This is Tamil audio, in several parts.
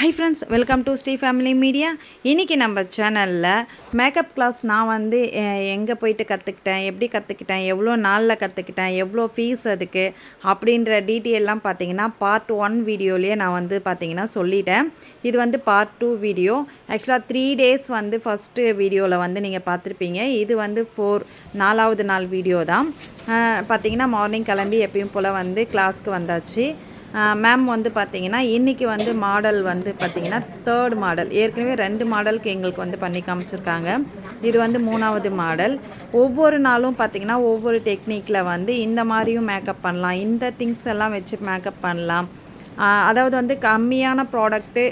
Hi friends welcome to Sri family media இன்றைக்கி நம்ம சேனலில் மேக்கப் கிளாஸ் நான் வந்து எங்கே போயிட்டு கற்றுக்கிட்டேன் எப்படி கற்றுக்கிட்டேன் எவ்வளோ நாளில் கற்றுக்கிட்டேன் எவ்வளோ ஃபீஸ் அதுக்கு அப்படின்ற டீட்டெயிலெலாம் பார்த்தீங்கன்னா பார்ட் ஒன் வீடியோலேயே நான் வந்து பார்த்தீங்கன்னா சொல்லிட்டேன். இது வந்து பார்ட் டூ வீடியோ ஆக்சுவலாக த்ரீ டேஸ் வந்து ஃபஸ்ட்டு வீடியோவில் வந்து நீங்கள் பார்த்துருப்பீங்க. இது வந்து ஃபோர் நாலாவது நாள் வீடியோ தான். பார்த்தீங்கன்னா மார்னிங் கிளம்பி எப்பயும் போல் வந்து கிளாஸ்க்கு வந்தாச்சு. மேம் வந்து பார்த்தீங்கன்னா இன்றைக்கி வந்து மாடல் வந்து பார்த்திங்கன்னா தேர்ட் மாடல் ஏற்கனவே ரெண்டு மாடலுக்கு எங்களுக்கு வந்து பண்ணி காமிச்சிருக்காங்க. இது வந்து மூணாவது மாடல் ஒவ்வொரு நாளும் பார்த்திங்கன்னா ஒவ்வொரு டெக்னிக்கில் வந்து இந்த மாதிரியும் மேக்கப் பண்ணலாம். இந்த திங்ஸ் எல்லாம் வச்சு மேக்கப் பண்ணலாம். அதாவது வந்து கம்மியான ப்ராடக்ட்டு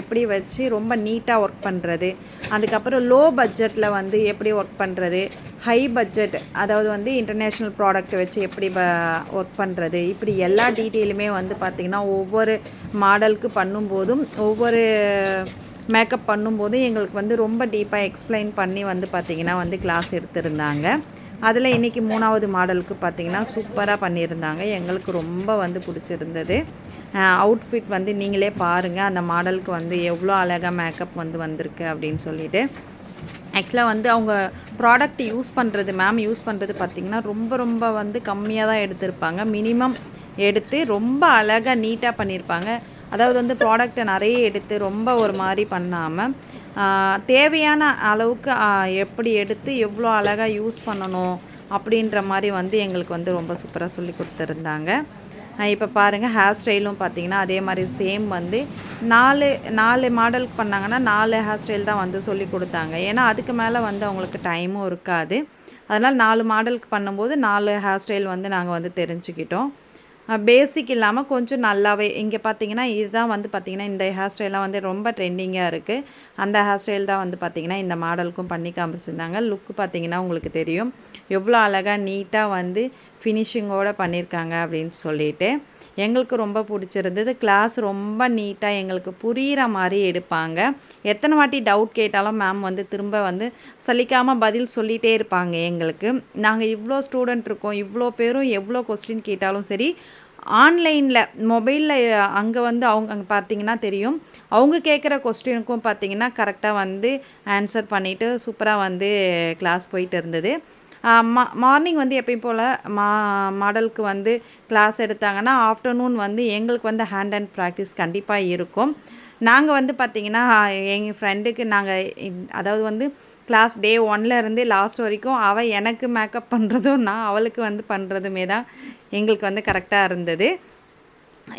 எப்படி வச்சு ரொம்ப நீட்டாக ஒர்க் பண்ணுறது அதுக்கப்புறம் லோ பட்ஜெட்டில் வந்து எப்படி ஒர்க் பண்ணுறது ஹை பட்ஜெட் அதாவது வந்து இன்டர்நேஷ்னல் ப்ராடக்ட் வச்சு எப்படி ஒர்க் பண்ணுறது இப்படி எல்லா டீட்டெயிலுமே வந்து பார்த்திங்கன்னா ஒவ்வொரு மாடலுக்கு பண்ணும்போதும் ஒவ்வொரு மேக்கப் பண்ணும்போதும் எங்களுக்கு வந்து ரொம்ப டீப்பாக எக்ஸ்பிளைன் பண்ணி வந்து பார்த்திங்கன்னா வந்து கிளாஸ் எடுத்திருந்தாங்க. அதில் இன்றைக்கி மூணாவது மாடலுக்கு பார்த்திங்கன்னா சூப்பராக பண்ணியிருந்தாங்க. எங்களுக்கு ரொம்ப வந்து பிடிச்சிருந்தது. அவுட்ஃபிட் வந்து நீங்களே பாருங்கள் அந்த மாடலுக்கு வந்து எவ்வளோ அழகாக மேக்கப் வந்து வந்திருக்கு அப்படின்னு சொல்லிட்டு. ஆக்சுவலாக வந்து அவங்க ப்ராடக்ட் யூஸ் பண்ணுறது மேம் யூஸ் பண்ணுறது பார்த்திங்கன்னா ரொம்ப ரொம்ப வந்து கம்மியாக தான் எடுத்திருப்பாங்க. மினிமம் எடுத்து ரொம்ப அழகாக நீட்டாக பண்ணியிருப்பாங்க அதாவது வந்து ப்ராடக்டை நிறைய எடுத்து ரொம்ப ஒரு மாதிரி பண்ணாமல் தேவையான அளவுக்கு எப்படி எடுத்து எவ்வளோ அழகாக யூஸ் பண்ணணும் அப்படின்ற மாதிரி வந்து எங்களுக்கு வந்து ரொம்ப சூப்பராக சொல்லி கொடுத்துருந்தாங்க. இப்போ பாருங்கள் ஹேர் ஸ்டைலும் பார்த்தீங்கன்னா அதே மாதிரி சேம் வந்து நாலு நாலு மாடலுக்கு பண்ணாங்கன்னா நாலு ஹேர் ஸ்டைல் தான் வந்து சொல்லி கொடுத்தாங்க. ஏன்னா அதுக்கு மேலே வந்து அவங்களுக்கு டைமும் இருக்காது. அதனால் நாலு மாடலுக்கு பண்ணும்போது நாலு ஹேர் ஸ்டைல் வந்து நாங்கள் வந்து தெரிஞ்சுக்கிட்டோம். பேசிக் இல்லாமல் கொஞ்சம் நல்லாவே இங்கே பார்த்தீங்கன்னா இதுதான் வந்து பார்த்திங்கன்னா இந்த ஹேர் ஸ்டைலாம் வந்து ரொம்ப ட்ரெண்டிங்காக இருக்குது அந்த ஹேர் ஸ்டைல் தான் வந்து பார்த்திங்கன்னா இந்த மாடலுக்கும் பண்ணி காமிச்சிருந்தாங்க. லுக்கு பார்த்திங்கன்னா உங்களுக்கு தெரியும். எவ்வளோ அழகாக நீட்டாக வந்து ஃபினிஷிங்கோடு பண்ணியிருக்காங்க அப்படின்னு சொல்லிட்டு. எங்களுக்கு ரொம்ப பிடிச்சிருந்தது. கிளாஸ் ரொம்ப நீட்டாக எங்களுக்கு புரிகிற மாதிரி எடுப்பாங்க. எத்தனை வாட்டி டவுட் கேட்டாலும் மேம் வந்து திரும்ப வந்து சலிக்காமல் பதில் சொல்லிகிட்டே இருப்பாங்க எங்களுக்கு. நாங்கள் இவ்வளோ ஸ்டூடெண்ட் இருக்கோம் இவ்வளோ பேரும் எவ்வளோ கொஸ்டின் கேட்டாலும் சரி ஆன்லைனில் மொபைலில் அங்கே வந்து அவங்க அங்கே பார்த்தீங்கன்னா தெரியும். அவங்க கேட்குற கொஸ்டினுக்கும் பார்த்தீங்கன்னா கரெக்டாக வந்து ஆன்சர் பண்ணிவிட்டு சூப்பராக வந்து கிளாஸ் போயிட்டு இருந்தது. மா மார்னிங் வந்து எப்பயும் போல் மா மாடலுக்கு வந்து கிளாஸ் எடுத்தாங்கன்னா ஆஃப்டர்நூன் வந்து எங்களுக்கு வந்து ஹேண்ட் அண்ட் ப்ராக்டிஸ் கண்டிப்பாக இருக்கும். நாங்கள் வந்து பார்த்திங்கன்னா எங்கள் ஃப்ரெண்டுக்கு நாங்கள் அதாவது வந்து கிளாஸ் டே ஒன்லேருந்து லாஸ்ட் வரைக்கும் அவள் எனக்கு மேக்கப் பண்ணுறதும் நான் அவளுக்கு வந்து பண்ணுறதுமே தான் எங்களுக்கு வந்து கரெக்டாக இருந்தது.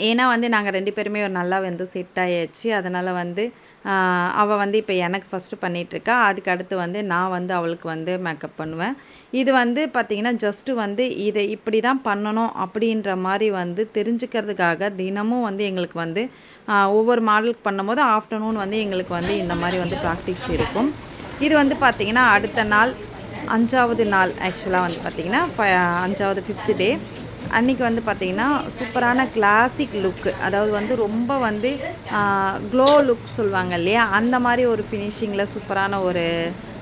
ஏன்னா வந்து நாங்கள் ரெண்டு பேருமே ஒரு நல்லா வந்து செட் ஆகியாச்சு அதனால் வந்து அவள் வந்து இப்போ எனக்கு ஃபஸ்ட்டு பண்ணிகிட்ருக்கா அதுக்கு அடுத்து வந்து நான் வந்து அவளுக்கு வந்து மேக்கப் பண்ணுவேன். இது வந்து பார்த்திங்கன்னா ஜஸ்ட்டு வந்து இதை இப்படி தான் பண்ணணும் அப்படின்ற மாதிரி வந்து தெரிஞ்சுக்கிறதுக்காக தினமும் வந்து எங்களுக்கு வந்து ஒவ்வொரு மாடலுக்கு பண்ணும்போது ஆஃப்டர்நூன் வந்து எங்களுக்கு வந்து இந்த மாதிரி வந்து ப்ராக்டிஸ் இருக்கும். இது வந்து பார்த்திங்கன்னா அடுத்த நாள் அஞ்சாவது நாள் ஆக்சுவலாக வந்து பார்த்திங்கன்னா அஞ்சாவது ஃபிஃப்த்து டே அன்றைக்கி வந்து பார்த்திங்கன்னா சூப்பரான கிளாசிக் லுக்கு அதாவது வந்து ரொம்ப வந்து க்ளோ லுக் சொல்லுவாங்க இல்லையா? அந்த மாதிரி ஒரு ஃபினிஷிங்கில் சூப்பரான ஒரு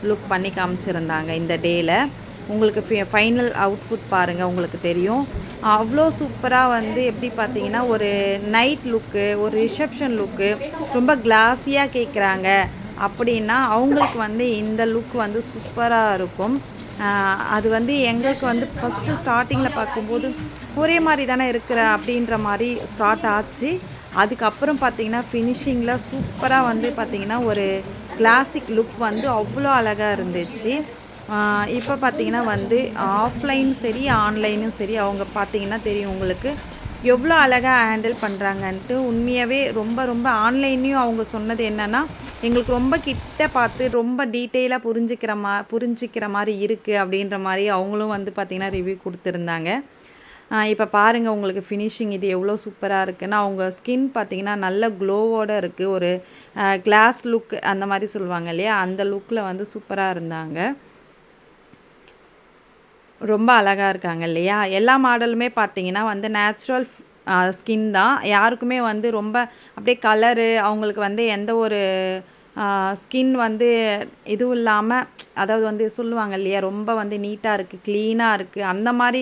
லுக் பண்ணி காமிச்சிருந்தாங்க இந்த டேயில் உங்களுக்கு ஃபைனல் அவுட்புட் பாருங்கள் உங்களுக்கு தெரியும். அவ்வளோ சூப்பராக வந்து எப்படி பார்த்தீங்கன்னா ஒரு நைட் லுக்கு ஒரு ரிசப்ஷன் லுக்கு ரொம்ப கிளாஸியாக கேட்குறாங்க அப்படின்னா அவங்களுக்கு வந்து இந்த லுக் வந்து சூப்பராக இருக்கும். அது வந்து எங்களுக்கு வந்து ஃபஸ்ட்டு ஸ்டார்டிங்கில் பார்க்கும்போது ஒரே மாதிரி தானே இருக்கிற அப்படின்ற மாதிரி ஸ்டார்ட் ஆச்சு. அதுக்கப்புறம் பார்த்திங்கன்னா ஃபினிஷிங்கில் சூப்பராக வந்து பார்த்திங்கன்னா ஒரு கிளாசிக் லுக் வந்து அவ்வளோ அழகாக இருந்துச்சு. இப்போ பார்த்திங்கன்னா வந்து ஆஃப்லைனும் சரி ஆன்லைனும் சரி அவங்க பார்த்திங்கன்னா தெரியும் உங்களுக்கு. எவ்வளோ அழகாக ஹேண்டில் பண்ணுறாங்கன்ட்டு உண்மையாகவே ரொம்ப ரொம்ப ஆன்லைன்லேயும் அவங்க சொன்னது என்னென்னா எங்களுக்கு ரொம்ப கிட்ட பார்த்து ரொம்ப டீட்டெயிலாக புரிஞ்சிக்கிற மா புரிஞ்சிக்கிற மாதிரி இருக்குது அப்படின்ற மாதிரி அவங்களும் வந்து பார்த்திங்கன்னா ரிவ்யூ கொடுத்துருந்தாங்க. இப்போ பாருங்கள் உங்களுக்கு ஃபினிஷிங் இது எவ்வளோ சூப்பராக இருக்குன்னா. அவங்க ஸ்கின் பார்த்திங்கன்னா நல்ல க்ளோவோடு இருக்குது ஒரு கிளாஸ் லுக் அந்த மாதிரி சொல்லுவாங்க இல்லையா? அந்த லுக்கில் வந்து சூப்பராக இருந்தாங்க. ரொம்ப அழகாக இருக்காங்க இல்லையா? எல்லா மாடலுமே பார்த்தீங்கன்னா வந்து நேச்சுரல் ஸ்கின் தான். யாருக்குமே வந்து ரொம்ப அப்படியே கலரு அவங்களுக்கு வந்து எந்த ஒரு ஸ்கின் வந்து இதுவும் இல்லாமல் அதாவது வந்து சொல்லுவாங்க இல்லையா? ரொம்ப வந்து நீட்டாக இருக்குது க்ளீனாக இருக்குது அந்த மாதிரி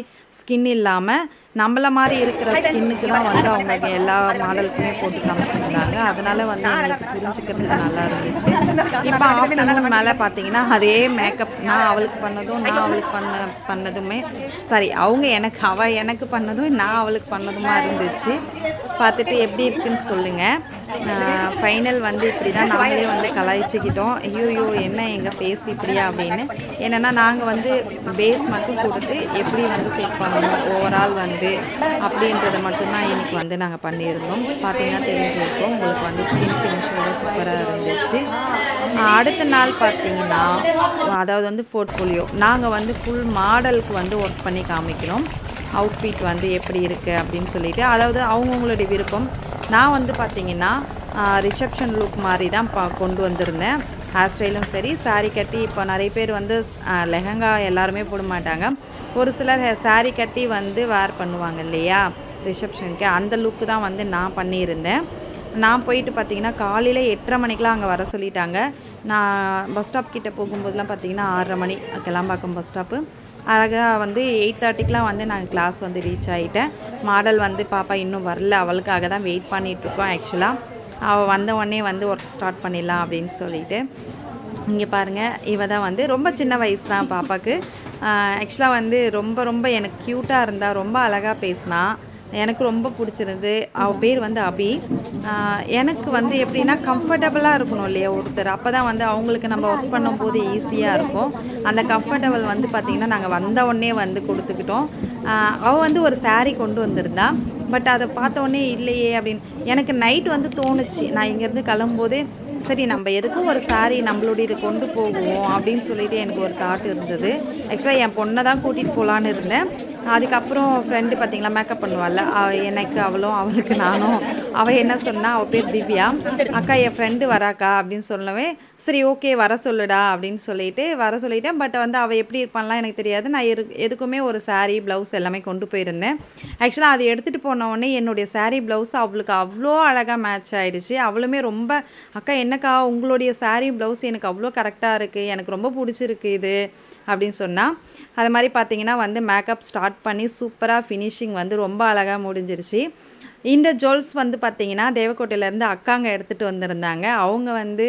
ஸ்கின் இல்லாமல் நம்மள மாதிரி இருக்கிற ஸ்கின்னுக்கு தான் வந்து அவங்க எல்லா மாடலுக்குமே போட்டு காமிச்சிருந்தாங்க. அதனால வந்து எங்களுக்கு புரிஞ்சுக்கிறதுக்கு நல்லா இருந்துச்சு. இப்போ ஆஃப்டர்நூன் மேலே பார்த்தீங்கன்னா அதே மேக்கப் நான் அவளுக்கு பண்ணதும் நான் அவளுக்கு பண்ண பண்ணதுமே சாரி அவங்க எனக்கு அவள் எனக்கு பண்ணதும் நான் அவளுக்கு பண்ணதுமா இருந்துச்சு. பார்த்துட்டு எப்படி இருக்குன்னு சொல்லுங்கள் ஃபைனல் வந்து இப்படி தான் நாங்களே வந்து கலாய்ச்சிக்கிட்டோம். ஐயோ என்ன எங்கள் ஃபேஸ் இப்படியா அப்படின்னு. என்னென்னா நாங்கள் வந்து பேஸ் மட்டும் கொடுத்து எப்படி வந்து செட் பண்ணணும் ஓவரால் வந்து அப்படின்றத மட்டும்தான் இன்னைக்கு வந்து நாங்கள் பண்ணியிருந்தோம். பார்த்தீங்கன்னா தெரிஞ்சுருக்கோம். உங்களுக்கு வந்து ஸ்கின் ஃபினிஷோட சூப்பராக இருந்துச்சு. அடுத்த நாள் பார்த்தீங்கன்னா அதாவது வந்து போர்ட்ஃபோலியோ நாங்கள் வந்து ஃபுல் மாடலுக்கு வந்து ஒர்க் பண்ணி காமிக்கிறோம். அவுட்ஃபிட் வந்து எப்படி இருக்குது அப்படின்னு சொல்லிட்டு. அதாவது அவங்கவுங்களுடைய விருப்பம் நான் வந்து பார்த்தீங்கன்னா ரிசப்ஷன் லுக் மாதிரி தான் பா கொண்டு வந்திருந்தேன். ஹேர் ஸ்டைலும் சரி சாரீ கட்டி இப்போ நிறைய பேர் வந்து லெஹங்கா எல்லாருமே போட மாட்டாங்க. ஒரு சிலர் சாரீ கட்டி வந்து வேர் பண்ணுவாங்க இல்லையா ரிசப்ஷனுக்கு அந்த லுக்கு தான் வந்து நான் பண்ணியிருந்தேன். நான் போயிட்டு பார்த்தீங்கன்னா காலையில் எட்டரை மணிக்கெலாம் அங்கே வர சொல்லிட்டாங்க. நான் பஸ் ஸ்டாப் கிட்டே போகும்போதெலாம் பார்த்தீங்கன்னா ஆறரை மணி கிளம்பாக்கம் பஸ் ஸ்டாப்பு அழகாக வந்து எயிட் தேர்ட்டிக்கெலாம் வந்து நாங்கள் கிளாஸ் வந்து ரீச் ஆகிட்டேன் மாடல் வந்து பாப்பா இன்னும் வரல. அவளுக்காக தான் வெயிட் பண்ணிகிட்ருக்கோம் ஆக்சுவலாக அவள் வந்த உடனே வந்து ஒர்க் ஸ்டார்ட் பண்ணிடலாம் அப்படின்னு சொல்லிட்டு. இங்கே பாருங்கள் இவ தான் வந்து ரொம்ப சின்ன வயசு தான் பாப்பாவுக்கு ஆக்சுவலாக வந்து ரொம்ப ரொம்ப எனக்கு க்யூட்டாக இருந்தால் ரொம்ப அழகாக பேசினா. எனக்கு ரொம்ப பிடிச்சிருந்தது. அவள் பேர் வந்து அபி. எனக்கு வந்து எப்படின்னா கம்ஃபர்டபுளாக இருக்கணும் இல்லையா ஒருத்தர். அப்போ தான் வந்து அவங்களுக்கு நம்ம ஒர்க் பண்ணும்போது ஈஸியாக இருக்கும். அந்த கம்ஃபர்டபுள் வந்து பார்த்திங்கன்னா நாங்கள் வந்த உடனே வந்து கொடுத்துக்கிட்டோம். அவள் வந்து ஒரு சாரீ கொண்டு வந்திருந்தா. பட் அதை பார்த்தோன்னே இல்லையே அப்படின்னு. எனக்கு நைட் வந்து தோணுச்சு. நான் இங்கேருந்து கிளம்பும்போதே சரி நம்ம எதுக்கும் ஒரு சாரீ நம்மளுடைய இதை கொண்டு போகுவோம் அப்படின்னு சொல்லிட்டு எனக்கு ஒரு தாட் இருந்தது. ஆக்சுவலாக என் பொண்ணை தான் கூட்டிகிட்டு போகலான்னு இருந்தேன். அதுக்கப்புறம் ஃப்ரெண்டு பார்த்தீங்களா மேக்கப் பண்ணுவாள் எனக்கு அவளும் அவளுக்கு நானும். அவள் என்ன சொன்னா அவள் பேர் திவ்யா. அக்கா என் ஃப்ரெண்டு வராக்கா அப்படின்னு சொல்லவே சரி ஓகே வர சொல்லுடா அப்படின்னு சொல்லிட்டு வர சொல்லிட்டேன். பட் வந்து அவள் எப்படி இருப்பான்லாம் எனக்கு தெரியாது. நான் இரு எதுக்குமே ஒரு சாரீ ப்ளவுஸ் எல்லாமே கொண்டு போயிருந்தேன். ஆக்சுவலாக அதை எடுத்துகிட்டு போன என்னுடைய சாரீ ப்ளவுஸ் அவளுக்கு அவ்வளோ அழகாக மேட்ச் ஆகிடுச்சு அவளுமே ரொம்ப அக்கா என்னக்கா உங்களுடைய சாரீ ப்ளவுஸ் எனக்கு அவ்வளோ கரெக்டாக இருக்குது எனக்கு ரொம்ப பிடிச்சிருக்கு இது. அப்படின்னு சொன்னால் அது மாதிரி பார்த்தீங்கன்னா வந்து மேக்கப் ஸ்டார்ட் பண்ணி சூப்பராக ஃபினிஷிங் வந்து ரொம்ப அழகாக முடிஞ்சிருச்சு. இந்த ஜுவல்ஸ் வந்து பார்த்தீங்கன்னா தேவக்கோட்டையிலேருந்து அக்காங்க எடுத்துகிட்டு வந்திருந்தாங்க. அவங்க வந்து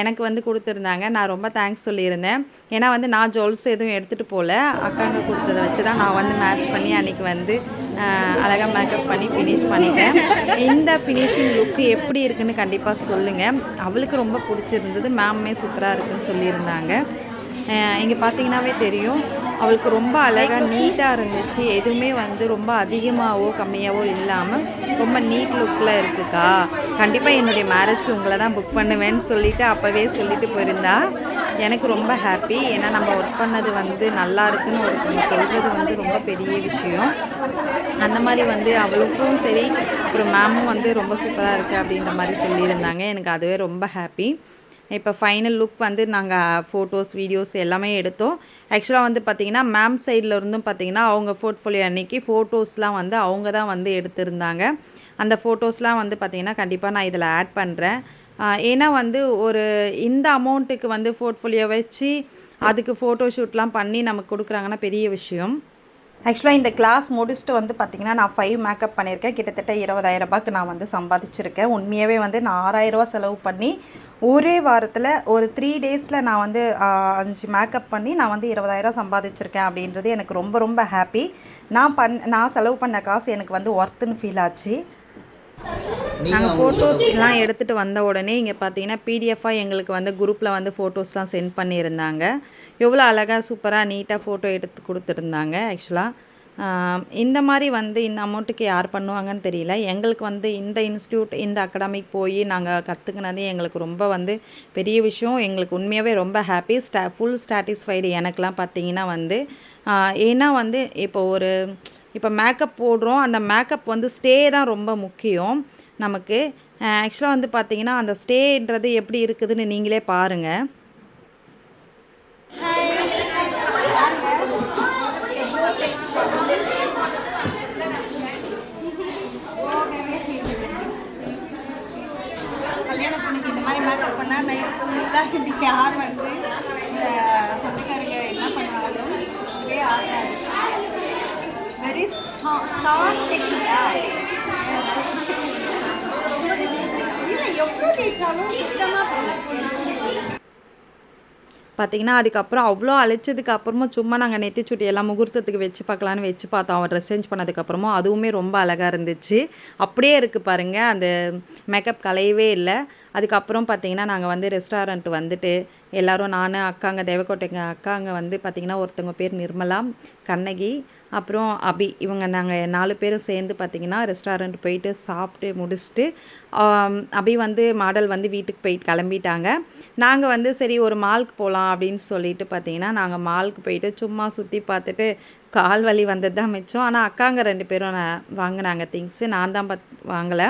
எனக்கு வந்து கொடுத்துருந்தாங்க. நான் ரொம்ப தேங்க்ஸ் சொல்லியிருந்தேன். ஏன்னா வந்து நான் ஜுவல்ஸ் எதுவும் எடுத்துகிட்டு போகல அக்காங்க கொடுத்ததை வச்சு தான் நான் வந்து மேட்ச் பண்ணி அன்றைக்கி வந்து அழகாக மேக்கப் பண்ணி ஃபினிஷ் பண்ணிட்டேன். இந்த ஃபினிஷிங் லுக்கு எப்படி இருக்குன்னு கண்டிப்பாக சொல்லுங்கள் அவளுக்கு ரொம்ப பிடிச்சிருந்தது. மேம்மே சூப்பராக இருக்குன்னு சொல்லியிருந்தாங்க. இங்கே பார்த்தீங்கன்னாவே தெரியும். அவளுக்கு ரொம்ப அழகாக நீட்டாக இருந்துச்சு. எதுவுமே வந்து ரொம்ப அதிகமாகவோ கம்மியாகவோ இல்லாமல் ரொம்ப நீட் லுக்கில் இருக்குக்கா. கண்டிப்பாக என்னுடைய மேரேஜ்க்கு உங்களை தான் புக் பண்ணுவேன்னு சொல்லிட்டு அப்போவே சொல்லிட்டு போயிருந்தா. எனக்கு ரொம்ப ஹாப்பி ஏன்னா நம்ம ஒர்க் பண்ணது வந்து நல்லா இருக்குன்னு ஒருத்தவங்க சொல்கிறது வந்து ரொம்ப பெரிய விஷயம். அந்த மாதிரி வந்து அவளுக்கும் சரி அப்புறம் மேமும் வந்து ரொம்ப சூப்பராக இருக்குது அப்படின்ற மாதிரி சொல்லியிருந்தாங்க. எனக்கு அதுவே ரொம்ப ஹாப்பி இப்போ ஃபைனல் லுக் வந்து நாங்கள் ஃபோட்டோஸ் வீடியோஸ் எல்லாமே எடுத்தோம். ஆக்சுவலாக வந்து பார்த்திங்கன்னா மேம் சைடில் இருந்தும் பார்த்திங்கன்னா அவங்க போர்ட்ஃபோலியோ அன்னைக்கு ஃபோட்டோஸ்லாம் வந்து அவங்க தான் வந்து எடுத்திருந்தாங்க. அந்த ஃபோட்டோஸ்லாம் வந்து பார்த்திங்கன்னா கண்டிப்பாக நான் இதில் ஆட் பண்ணுறேன் ஏன்னா வந்து ஒரு இந்த அமௌண்ட்டுக்கு வந்து போர்ட்ஃபோலியோ வச்சு அதுக்கு ஃபோட்டோ ஷூட்லாம் பண்ணி நமக்கு கொடுக்குறாங்கன்னா பெரிய விஷயம். ஆக்சுவலாக இந்த கிளாஸ் முடிச்சுட்டு வந்து பார்த்திங்கன்னா நான் ஃபைவ் மேக்கப் பண்ணியிருக்கேன். கிட்டத்தட்ட இருபதாயிரம் ரூபாய்க்கு நான் வந்து சம்பாதிச்சிருக்கேன். உண்மையாகவே வந்து நான் ஆறாயிரம் ரூபாய் செலவு பண்ணி ஒரே வாரத்தில் ஒரு த்ரீ டேஸில் நான் வந்து அஞ்சு மேக்கப் பண்ணி நான் வந்து இருபதாயிரம் சம்பாதிச்சிருக்கேன் அப்படின்றது எனக்கு ரொம்ப ரொம்ப ஹாப்பி நான் பண் நான் செலவு பண்ண காசு எனக்கு வந்து ஒர்த்துன்னு ஃபீல் ஆச்சு. நாங்கள் ஃபோட்டோஸ்லாம் எடுத்துகிட்டு வந்த உடனே இங்கே பார்த்தீங்கன்னா பிடிஎஃபாக எங்களுக்கு வந்து குரூப்பில் வந்து ஃபோட்டோஸ்லாம் சென்ட் பண்ணியிருந்தாங்க. எவ்வளோ அழகாக சூப்பராக நீட்டாக ஃபோட்டோ எடுத்து கொடுத்துருந்தாங்க ஆக்சுவலாக இந்த மாதிரி வந்து இந்த அமௌண்ட்டுக்கு யார் பண்ணுவாங்கன்னு தெரியல. எங்களுக்கு வந்து இந்த இன்ஸ்டியூட் இந்த அகாடமிக் போய் நாங்கள் கற்றுக்கினதே எங்களுக்கு ரொம்ப வந்து பெரிய விஷயம். எங்களுக்கு உண்மையாகவே ரொம்ப ஹாப்பி ஸ்டா ஃபுல் சாட்டிஸ்ஃபைடு எனக்கெலாம் பார்த்தீங்கன்னா வந்து ஏன்னா வந்து இப்போ ஒரு இப்போ மேக்கப் போடுறோம். அந்த மேக்கப் வந்து ஸ்டே தான் ரொம்ப முக்கியம் நமக்கு. ஆக்சுவலாக வந்து பார்த்திங்கன்னா அந்த ஸ்டேன்றது எப்படி இருக்குதுன்னு நீங்களே பாருங்கள் கல்யாண பொண்ணுக்கு இந்த மாதிரி மேக்கப் பண்ணால் நைட் யார் வந்து இந்த சொந்தக்காரங்க என்ன பண்ணாலும் இதே ஆகாது வெரி ஸ்டார்ட் டெக்னிக்கா இல்லை எவ்வளோ தேய்ச்சாலும் சுத்தமாக பண்ண பார்த்தீங்கன்னா அதுக்கப்புறம் அவ்வளோ அழைச்சதுக்கு அப்புறமும் சும்மா நாங்கள் நெத்தி சுட்டி எல்லாம் முகூர்த்தத்துக்கு வச்சு பார்க்கலான்னு வச்சு பார்த்தோம். அவன் ட்ரெஸ் சேஞ்ச் பண்ணதுக்கப்புறமும் அதுவுமே ரொம்ப அழகாக இருந்துச்சு. அப்படியே இருக்குது பாருங்கள் அந்த மேக்கப் கலையவே இல்லை. அதுக்கப்புறம் பார்த்தீங்கன்னா நாங்கள் வந்து ரெஸ்டாரண்ட் வந்துட்டு எல்லாரும் நான் அக்காங்க தேவக்கோட்டைங்க அக்காங்க வந்து பார்த்திங்கன்னா ஒருத்தவங்க பேர் நிர்மலா கண்ணகி அப்புறம் அபி இவங்க நாங்கள் நாலு பேரும் சேர்ந்து பார்த்திங்கன்னா ரெஸ்டாரண்ட் போயிட்டு சாப்பிட்டு முடிச்சுட்டு அபி வந்து மாடல் வந்து வீட்டுக்கு போயிட்டு கிளம்பிட்டாங்க. நாங்கள் வந்து சரி ஒரு மால்க்கு போகலாம் அப்படின்னு சொல்லிட்டு பார்த்திங்கன்னா நாங்கள் மால்க்கு போயிட்டு சும்மா சுற்றி பார்த்துட்டு கால் வலி வந்தது தான் மிச்சம். ஆனால் அக்காங்க ரெண்டு பேரும் நான் வாங்கினாங்க திங்ஸு நான் தான் பத் வாங்கலை.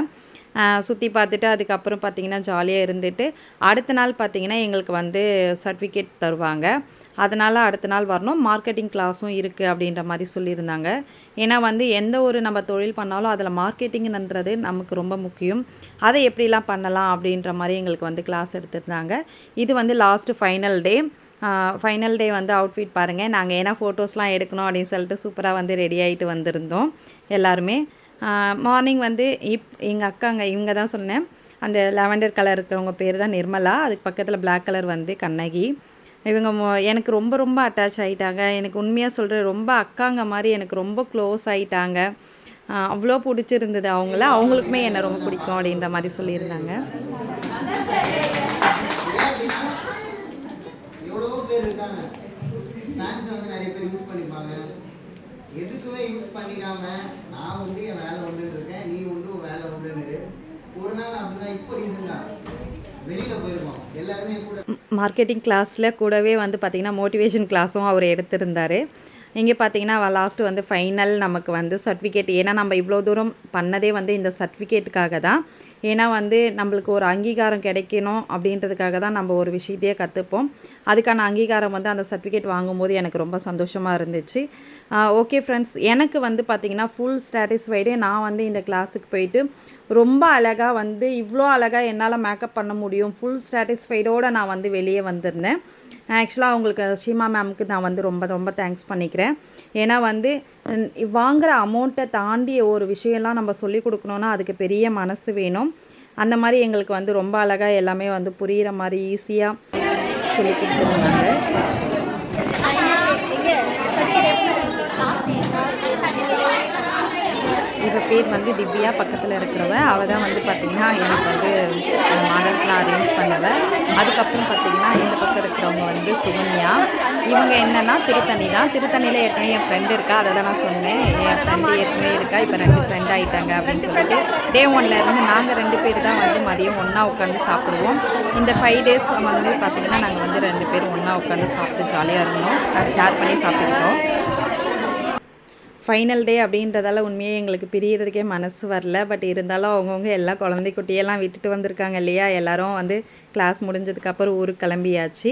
சுற்றி பார்த்துட்டு அதுக்கப்புறம் பார்த்திங்கன்னா ஜாலியாக இருந்துட்டு அடுத்த நாள் பார்த்தீங்கன்னா எங்களுக்கு வந்து சர்டிஃபிகேட் தருவாங்க. அதனால் அடுத்த நாள் வரணும். மார்க்கெட்டிங் கிளாஸும் இருக்குது அப்படின்ற மாதிரி சொல்லியிருந்தாங்க. ஏன்னா வந்து எந்த ஒரு நம்ம தொழில் பண்ணாலும் அதில் மார்க்கெட்டிங்ன்றது நமக்கு ரொம்ப முக்கியம். அதை எப்படிலாம் பண்ணலாம் அப்படின்ற மாதிரி எங்களுக்கு வந்து கிளாஸ் எடுத்திருந்தாங்க. இது வந்து last final day final day வந்து அவுட்ஃபிட் பாருங்கள் நாங்கள் ஏன்னா ஃபோட்டோஸ்லாம் எடுக்கணும் அப்படின்னு சொல்லிட்டு சூப்பராக வந்து ரெடி ஆகிட்டு வந்திருந்தோம் எல்லாருமே. மார்னிங் வந்து இப் எங்கள் அக்காங்க இவங்க தான் சொன்னேன். அந்த லாவெண்டர் கலர் இருக்கிறவங்க பேர் தான் நிர்மலா. அதுக்கு பக்கத்தில் பிளாக் கலர் வந்து கண்ணகி. இவங்க எனக்கு ரொம்ப ரொம்ப அட்டாச் ஆகிட்டாங்க எனக்கு உண்மையாக சொல்கிற ரொம்ப அக்காங்க மாதிரி எனக்கு ரொம்ப க்ளோஸ் ஆகிட்டாங்க அவ்வளோ பிடிச்சிருந்தது அவங்கள. அவங்களுக்குமே என்னை ரொம்ப பிடிக்கும் அப்படின்ற மாதிரி சொல்லியிருந்தாங்க. எதுக்குமே யூஸ் பண்ணிக்காம நான் உண்டு என் வேலை உண்டுன்னு இருக்கேன். நீ உண்டு வேலை உண்டுன்னு ஒரு நாள் அப்படிதான் இப்போ ரீசெண்டாக வெளியில் போயிருக்கோம். எல்லாருமே கூட மார்க்கெட்டிங் கிளாஸில் கூடவே வந்து பார்த்திங்கன்னா மோட்டிவேஷன் கிளாஸும் அவர் எடுத்திருந்தார். இங்கே பார்த்தீங்கன்னா லாஸ்ட்டு வந்து ஃபைனல் நமக்கு வந்து சர்டிஃபிகேட் ஏன்னா நம்ம இவ்வளோ தூரம் பண்ணதே வந்து இந்த சர்டிஃபிகேட்டுக்காக தான். ஏன்னா வந்து நம்மளுக்கு ஒரு அங்கீகாரம் கிடைக்கணும் அப்படின்றதுக்காக தான் நம்ம ஒரு விஷயத்தையே கற்றுப்போம் அதுக்கான அங்கீகாரம் வந்து அந்த சர்டிஃபிகேட் வாங்கும்போது எனக்கு ரொம்ப சந்தோஷமாக இருந்துச்சு. ஓகே ஃப்ரெண்ட்ஸ் எனக்கு வந்து பார்த்திங்கன்னா ஃபுல் சாட்டிஸ்ஃபைடு நான் வந்து இந்த கிளாஸுக்கு போயிட்டு ரொம்ப அழகாக வந்து இவ்வளோ அழகாக என்னால் மேக்கப் பண்ண முடியும். ஃபுல் சாட்டிஸ்ஃபைடோடு நான் வந்து வெளியே வந்திருந்தேன். ஆக்சுவலாக அவங்களுக்கு சீமா மேம்க்கு நான் வந்து ரொம்ப ரொம்ப தேங்க்ஸ் பண்ணிக்கிறேன். ஏன்னா வந்து வாங்குகிற அமௌண்ட்டை தாண்டி ஒரு விஷயம்லாம் நம்ம சொல்லி கொடுக்கணுன்னா அதுக்கு பெரிய மனசு வேணும். அந்த மாதிரி எங்களுக்கு வந்து ரொம்ப அழகாக எல்லாமே வந்து புரிகிற மாதிரி ஈஸியாக சொல்லி கொடுத்துருந்தாங்க பேர் வந்து திவ்யா பக்கத்தில் இருக்கிறவ அவள் தான் வந்து பார்த்திங்கன்னா எனக்கு வந்து மாடல்ஸ்லாம் அரேஞ்ச் பண்ணவ. அதுக்கப்புறம் பார்த்திங்கன்னா இந்த பக்கம் இருக்கிறவங்க வந்து சுகன்யா. இவங்க என்னென்னா திருத்தணி தான். திருத்தணியில் ஏற்கனவே என் ஃப்ரெண்டு இருக்கா அதை தான் நான் சொன்னேன். என் ஃப்ரெண்டு ஏற்கனவே இருக்கா இப்போ ரெண்டு ஃப்ரெண்ட் ஆகிட்டாங்க அப்படின்னு சொல்லிட்டு டே ஒன்ல இருந்து நாங்கள் ரெண்டு பேர் தான் வந்து மதியம் ஒன்றா உட்காந்து சாப்பிடுவோம். இந்த ஃபைவ் டேஸ் வந்து பார்த்திங்கன்னா நாங்கள் வந்து ரெண்டு பேரும் ஒன்றா உட்காந்து சாப்பிட்டு ஜாலியாக இருந்தோம். ஷேர் பண்ணி சாப்பிட்டுருக்கோம் ஃபைனல் டே அப்படின்றதால உண்மையே எங்களுக்கு பிரியறதுக்கே மனசு வரல. பட் இருந்தாலும் அவங்கவுங்க எல்லா குழந்தை குட்டியெல்லாம் விட்டுட்டு வந்திருக்காங்க இல்லையா? எல்லாரும் வந்து கிளாஸ் முடிஞ்சதுக்கப்புறம் ஊருக்கு கிளம்பியாச்சு.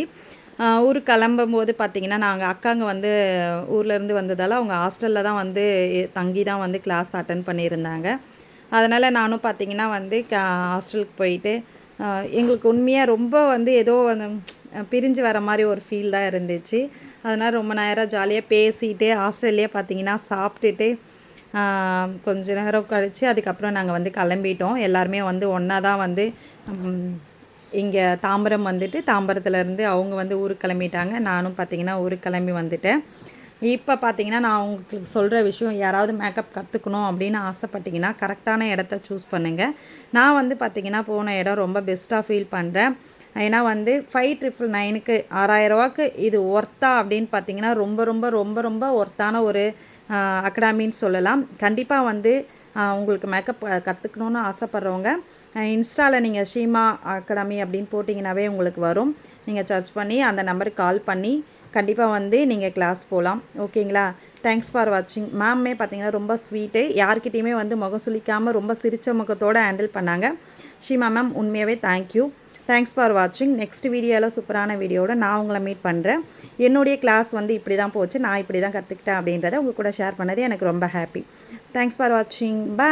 ஊருக்கு கிளம்பும் போது பார்த்திங்கன்னா நாங்கள் அக்காங்க வந்து ஊர்லேருந்து வந்ததால் அவங்க ஹாஸ்டலில் தான் வந்து தங்கி தான் வந்து கிளாஸ் அட்டன் பண்ணியிருந்தாங்க. அதனால் நானும் பார்த்திங்கன்னா வந்து ஹாஸ்டலுக்கு போயிட்டு எங்களுக்கு உண்மையாக ரொம்ப வந்து ஏதோ வந்து பிரிஞ்சு வர மாதிரி ஒரு ஃபீல் தான் இருந்துச்சு. அதனால் ரொம்ப நேரம் ஜாலியாக பேசிகிட்டு ஹாஸ்டல்லையே பார்த்தீங்கன்னா சாப்பிட்டுட்டு கொஞ்ச நேரம் கழித்து அதுக்கப்புறம் நாங்கள் வந்து கிளம்பிட்டோம். எல்லாருமே வந்து ஒன்றா தான் வந்து இங்கே தாம்பரம் வந்துட்டு தாம்பரத்துலேருந்து அவங்க வந்து ஊருக்கு கிளம்பிட்டாங்க. நானும் பார்த்தீங்கன்னா ஊருக்கு கிளம்பி வந்துட்டேன். இப்போ பார்த்தீங்கன்னா நான் உங்களுக்கு சொல்கிற விஷயம் யாராவது மேக்கப் கற்றுக்கணும் அப்படின்னு ஆசைப்பட்டிங்கன்னா கரெக்டான இடத்த சூஸ் பண்ணுங்கள் நான் வந்து பார்த்தீங்கன்னா போன இடம் ரொம்ப பெஸ்ட்டாக ஃபீல் பண்ணுறேன் ஏன்னா வந்து ஃபைவ் ட்ரிபிள் நைனுக்கு ஆறாயிரரூவாக்கு இது ஒர்த்தா அப்படின்னு பார்த்தீங்கன்னா ரொம்ப ரொம்ப ரொம்ப ரொம்ப ஒர்த்தான ஒரு அகாடமின்னு சொல்லலாம். கண்டிப்பாக வந்து உங்களுக்கு மேக்கப் கற்றுக்கணுன்னு ஆசைப்பட்றவங்க இன்ஸ்டாவில் நீங்கள் ஷீமா அகாடமி அப்படின்னு போட்டிங்கனாவே உங்களுக்கு வரும். நீங்கள் சர்ச் பண்ணி அந்த நம்பருக்கு கால் பண்ணி கண்டிப்பாக வந்து நீங்கள் கிளாஸ் போகலாம் ஓகேங்களா? தேங்க்ஸ் ஃபார் வாட்சிங் மேம்மே பார்த்தீங்கன்னா ரொம்ப ஸ்வீட்டு யார்கிட்டையுமே வந்து முகம் சுளிக்காமல் ரொம்ப சிரிச்ச முகத்தோடு ஹேண்டில் பண்ணாங்க. ஷீமா மேம் உண்மையாகவே தேங்க்யூ தேங்க்ஸ் ஃபார் வாட்சிங் நெக்ஸ்ட் வீடியோவில் சூப்பரான வீடியோட நான் உங்களை மீட் பண்ணுறேன் என்னுடைய கிளாஸ் வந்து இப்படி தான் போச்சு. நான் இப்படி தான் கற்றுக்கிட்டேன் அப்படின்றத உங்கள் கூட ஷேர் பண்ணது எனக்கு ரொம்ப ஹாப்பி தேங்க்ஸ் ஃபார் வாட்சிங் பை